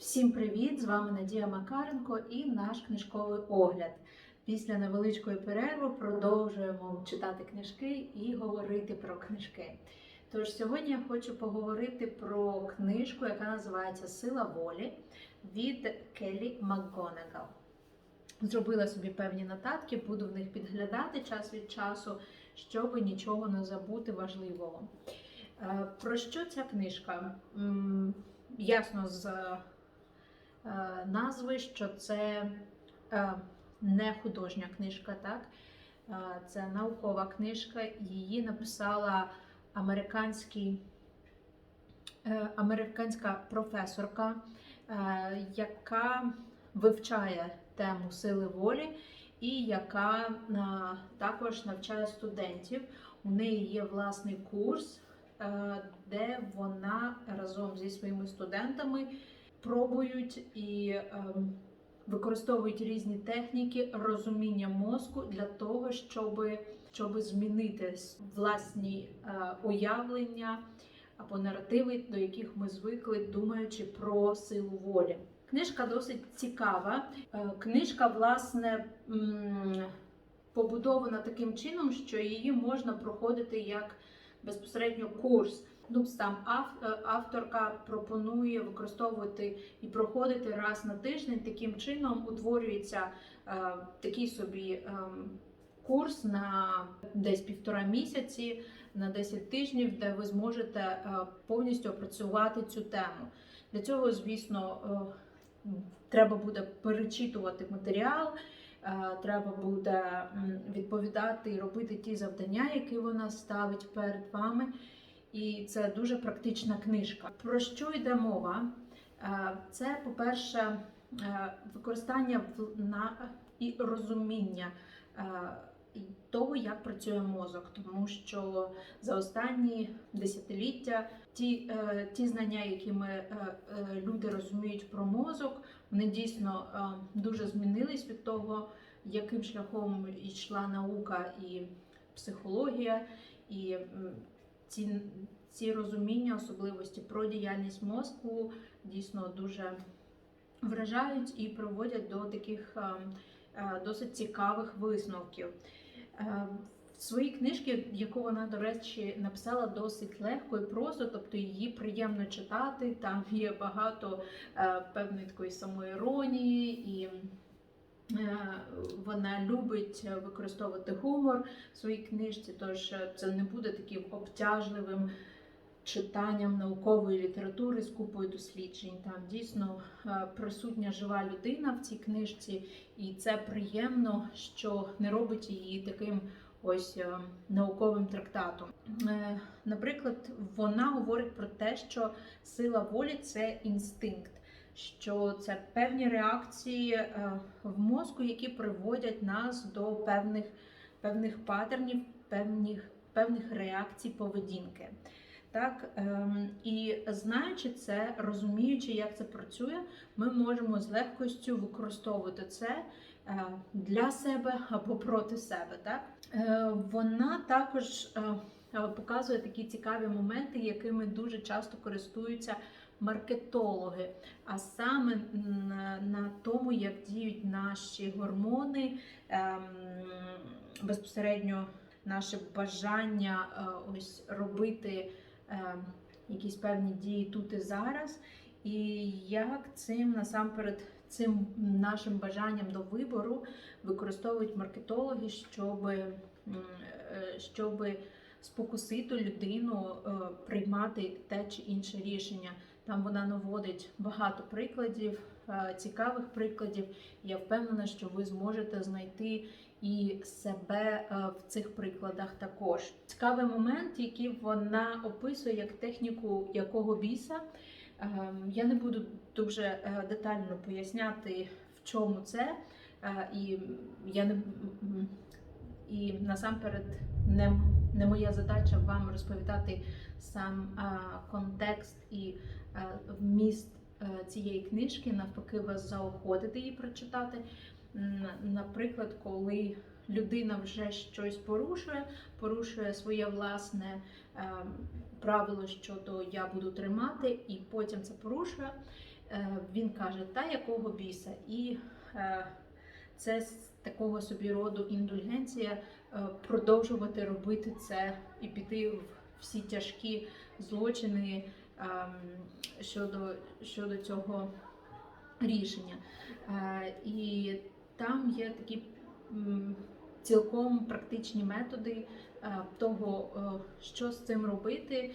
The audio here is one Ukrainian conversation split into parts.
Всім привіт! З вами Надія Макаренко і наш книжковий огляд. Після невеличкої перерви продовжуємо читати книжки і говорити про книжки. Тож сьогодні я хочу поговорити про книжку, яка називається Сила волі від Келлі МакГонагал. Зробила собі певні нотатки, буду в них підглядати час від часу, щоб нічого не забути важливого. Е, Про що ця книжка? Ясно з назви, що це е, не художня книжка, так? Е, Це наукова книжка. Її написала е, американська професорка, е, яка вивчає тему сили волі і яка е, також навчає студентів. У неї є власний курс, е, де вона разом зі своїми студентами пробують і ем, використовують різні техніки розуміння мозку для того, щоб, щоб змінити власні е, уявлення або наративи, до яких ми звикли, думаючи про силу волі. Книжка досить цікава. Е, Книжка, власне, побудована таким чином, що її можна проходити як безпосередньо курс. Ну, ав- е, авторка пропонує використовувати і проходити раз на тиждень. Таким чином утворюється е, такий собі е, курс на десь півтора місяці, на 10 тижнів, де ви зможете е, повністю опрацювати цю тему. Для цього, звісно, е, треба буде перечитувати матеріал. е, Треба буде відповідати і робити ті завдання, які вона ставить перед вами. І це дуже практична книжка. Про що йде мова? Е, Це, по-перше, е, використання і розуміння е, того, як працює мозок, тому що за останні десятиліття ті, ті знання, які ми люди розуміють про мозок, вони дійсно дуже змінились від того, яким шляхом йшла наука і психологія, і ці, ці розуміння, особливості про діяльність мозку дійсно дуже вражають і приводять до таких е, е, досить цікавих висновків. Е, В своїй книжці, яку вона, до речі, написала досить легко і просто, тобто її приємно читати. Там є багато певної такої самоіронії і. Е, Вона любить використовувати гумор в своїй книжці, тож е, це не буде таким обтяжливим читанням наукової літератури з купою досліджень. Там дійсно е, присутня жива людина в цій книжці, і це приємно, що не робить її таким ось е, науковим трактатом. Е, Наприклад, вона говорить про те, що сила волі це інстинкт. Що це певні реакції е, в мозку, які приводять нас до певних, певних паттернів, певних, певних реакцій поведінки. Так, ем, і знаючи це, розуміючи, як це працює, ми можемо з легкостю використовувати це е, для себе або проти себе. Так? Е, Вона також показує такі цікаві моменти, якими дуже часто користуються маркетологи, а саме на, тому, як діють наші гормони, ем, безпосередньо наше бажання е, ось робити е, якісь певні дії тут і зараз, і як цим насамперед цим нашим бажанням до вибору використовують маркетологи, щоб, е, щоб спокусити людину приймати те чи інше рішення. Там вона наводить багато прикладів, е, цікавих прикладів. Я впевнена, що ви зможете знайти і себе е, в цих прикладах також. Цікавий момент, який вона описує як техніку якого біса. Ем, Я не буду дуже е, детально поясняти, в чому це, і я не і насамперед не, не моя задача вам розповідати сам е, контекст і вміст е, цієї книжки, навпаки, вас заохотити її прочитати. Наприклад, коли людина вже щось порушує, порушує своє власне е, правило щодо я буду тримати, і потім це порушує. е, він каже, та якого біса? І е, це з такого собі роду індульгенція е, продовжувати робити це і піти в всі тяжкі злочини ем, щодо, щодо цього рішення. Е, І там є такі цілком практичні методи е, того, е, що з цим робити,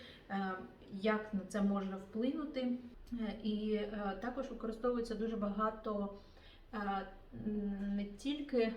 як на це можна вплинути. І також використовується дуже багато не тільки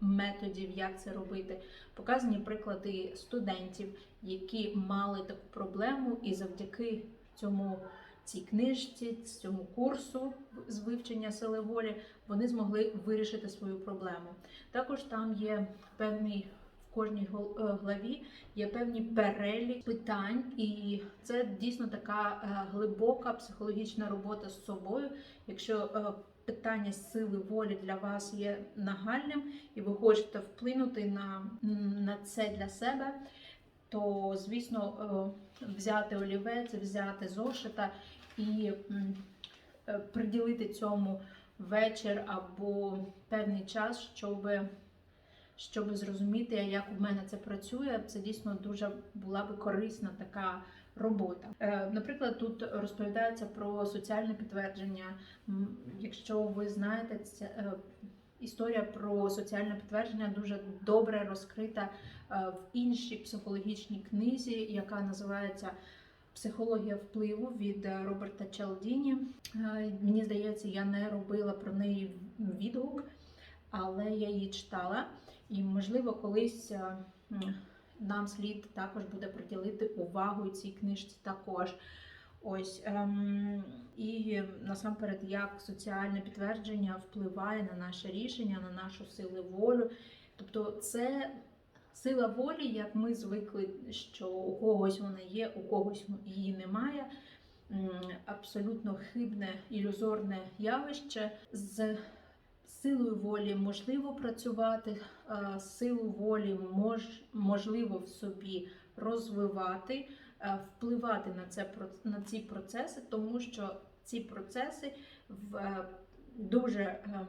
методів, як це робити. Показані приклади студентів, які мали таку проблему, і завдяки цьому цій книжці, цьому курсу з вивчення сили волі, вони змогли вирішити свою проблему. Також там є певний в кожній е, главі є певні перелік питань, і це дійсно така е, глибока психологічна робота з собою. Якщо е, питання сили волі для вас є нагальним, і ви хочете вплинути на, на це для себе, то звісно е, взяти олівець, взяти зошита і е, приділити цьому вечір або певний час, щоб, щоб зрозуміти, як у мене це працює. Це дійсно дуже була би корисна така робота. Е, Наприклад, тут розповідається про соціальне підтвердження. Якщо ви знаєте, це історія про соціальне підтвердження дуже добре розкрита е, в іншій психологічній книзі, яка називається Психологія впливу від е, Роберта Чалдіні. Е, Мені здається, я не робила про неї відгук, але я її читала. І, можливо, колись нам слід також буде приділити увагу цій книжці також. Ось ем, і насамперед, як соціальне підтвердження впливає на наше рішення, на нашу силу волю. Тобто, це сила волі, як ми звикли, що у когось вона є, у когось її немає. Абсолютно хибне ілюзорне явище. З силою волі можливо працювати, е, силу волі мож, можливо в собі розвивати, впливати на, це, на ці процеси, тому що ці процеси в е, дуже е,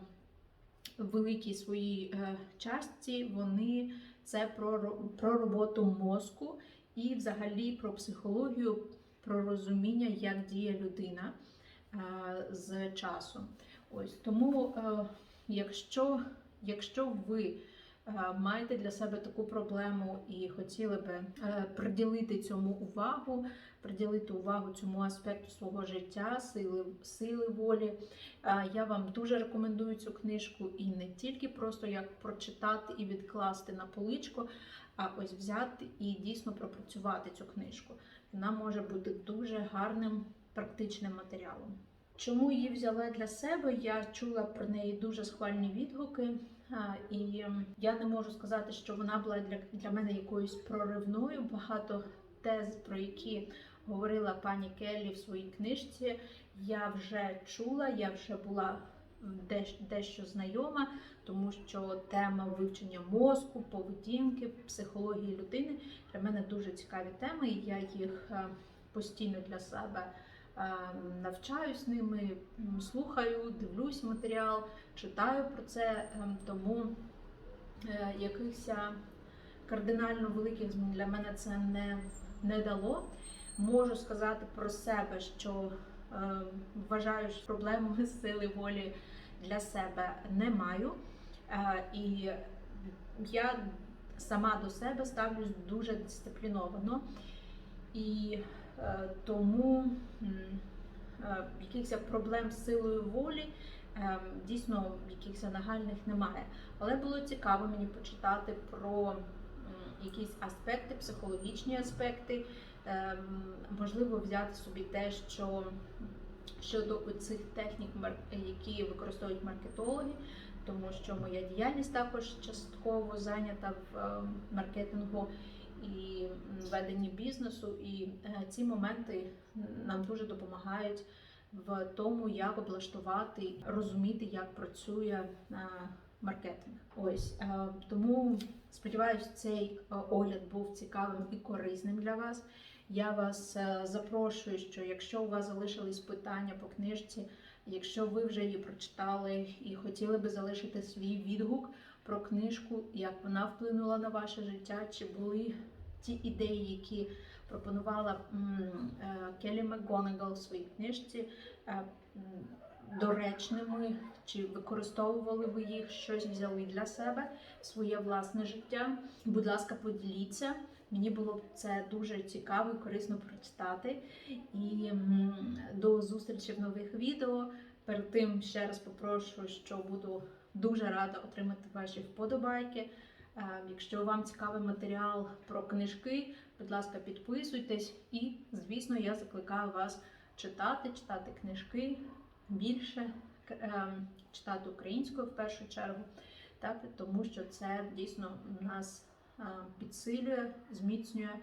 великій своїй е, частці вони це про, про роботу мозку і взагалі про психологію, про розуміння, як діє людина е, з часом. Ось тому, е, якщо, якщо ви е, маєте для себе таку проблему і хотіли би е, приділити цьому увагу, приділити увагу цьому аспекту свого життя, сили, сили волі, е, я вам дуже рекомендую цю книжку і не тільки просто як прочитати і відкласти на поличку, а ось взяти і дійсно пропрацювати цю книжку. Вона може бути дуже гарним практичним матеріалом. Чому її взяла для себе? Я чула про неї дуже схвальні відгуки, і я не можу сказати, що вона була для, для мене якоюсь проривною. Багато тез, про які говорила пані Келлі в своїй книжці, я вже чула, я вже була дещо знайома, тому що тема вивчення мозку, поведінки, психології людини для мене дуже цікаві теми, і я їх е, постійно для себе навчаюсь ними, слухаю, дивлюсь матеріал, читаю про це, ем, тому е, якихось е, кардинально великих змін для мене це не, не дало. Можу сказати про себе, що е, вважаю, що проблеми з сили волі для себе не маю. Е, і я сама до себе ставлюсь дуже дисципліновано. І е, тому е, якихось проблем з силою волі е, дійсно якихось нагальних немає. Але було цікаво мені почитати про якісь аспекти, психологічні аспекти. Можливо, взяти собі те, що щодо цих технік, які використовують маркетологи, тому що моя діяльність також частково зайнята в е, маркетингу і веденні бізнесу. І е, ці моменти нам дуже допомагають в тому, як облаштувати, розуміти, як працює е, маркетинг. Ось е, тому сподіваюся, цей огляд був цікавим і корисним для вас. Я вас запрошую, що якщо у вас залишились питання по книжці, якщо ви вже її прочитали і хотіли би залишити свій відгук про книжку, як вона вплинула на ваше життя, чи були ті ідеї, які пропонувала е, Келі МакГонагал в своїй книжці, е, доречними, чи використовували ви їх, щось взяли для себе, своє власне життя. Будь ласка, поділіться. Мені було б це дуже цікаво і корисно прочитати. І до зустрічі в нових відео. Перед тим ще раз попрошу, що буду дуже рада отримати ваші вподобайки. Е, Якщо вам цікавий матеріал про книжки, будь ласка, підписуйтесь. І, звісно, я закликаю вас читати, читати книжки більше, ем, читати українською в першу чергу, тому що це дійсно нас е, підсилює, зміцнює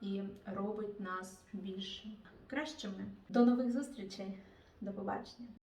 і робить нас більш кращими. До нових зустрічей, до побачення!